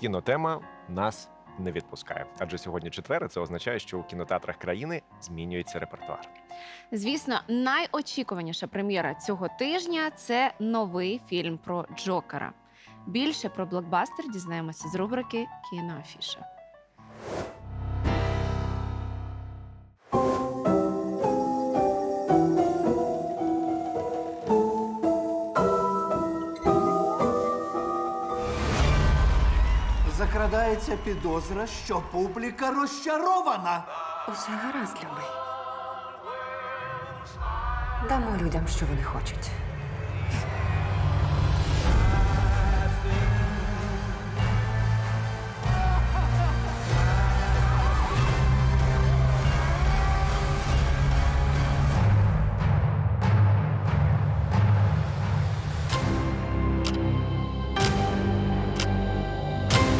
кінотема нас не відпускає. Адже сьогодні четвер, це означає, що у кінотеатрах країни змінюється репертуар. Звісно, найочікуваніша прем'єра цього тижня це новий фільм про Джокера. Більше про блокбастер дізнаємося з рубрики Кіноафіша. Закрадається підозра, що публіка розчарована. Усе гаразд, любий. Дамо людям, що вони хочуть.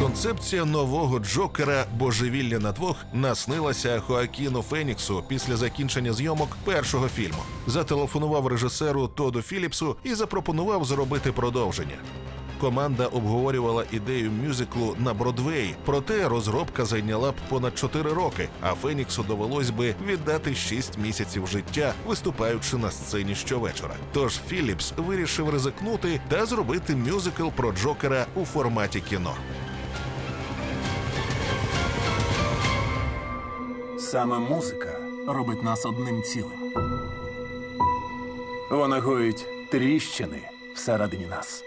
Концепція нового Джокера Божевілля на двох наснилася Хоакіну Феніксу після закінчення зйомок першого фільму. Зателефонував режисеру Тоду Філіпсу і запропонував зробити продовження. Команда обговорювала ідею мюзиклу на Бродвей, проте розробка зайняла б понад 4 роки, а Феніксу довелось би віддати 6 місяців життя, виступаючи на сцені щовечора. Тож Філіпс вирішив ризикнути та зробити мюзикл про Джокера у форматі кіно. Саме музика робить нас одним цілим. Вона гоїть тріщини всередині нас.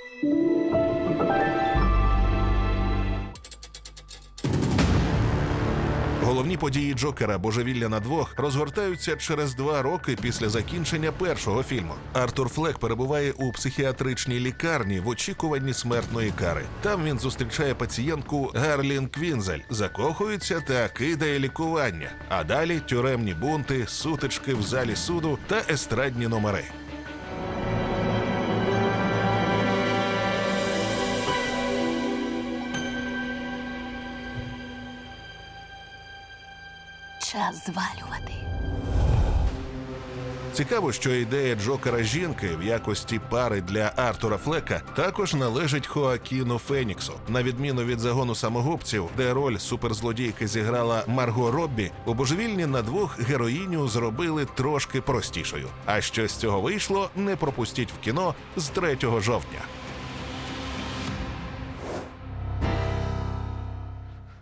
Головні події Джокера Божевілля на двох розгортаються через два роки після закінчення першого фільму. Артур Флек перебуває у психіатричній лікарні в очікуванні смертної кари. Там він зустрічає пацієнтку Гарлін Квінзель, закохується та кидає лікування. А далі тюремні бунти, сутички в залі суду та естрадні номери. Час звалювати. Цікаво, що ідея Джокера жінки в якості пари для Артура Флека також належить Хоакіну Феніксу. На відміну від загону самогубців, де роль суперзлодійки зіграла Марго Роббі, у божевільні на двох героїню зробили трошки простішою. А що з цього вийшло, не пропустіть в кіно з 3 жовтня.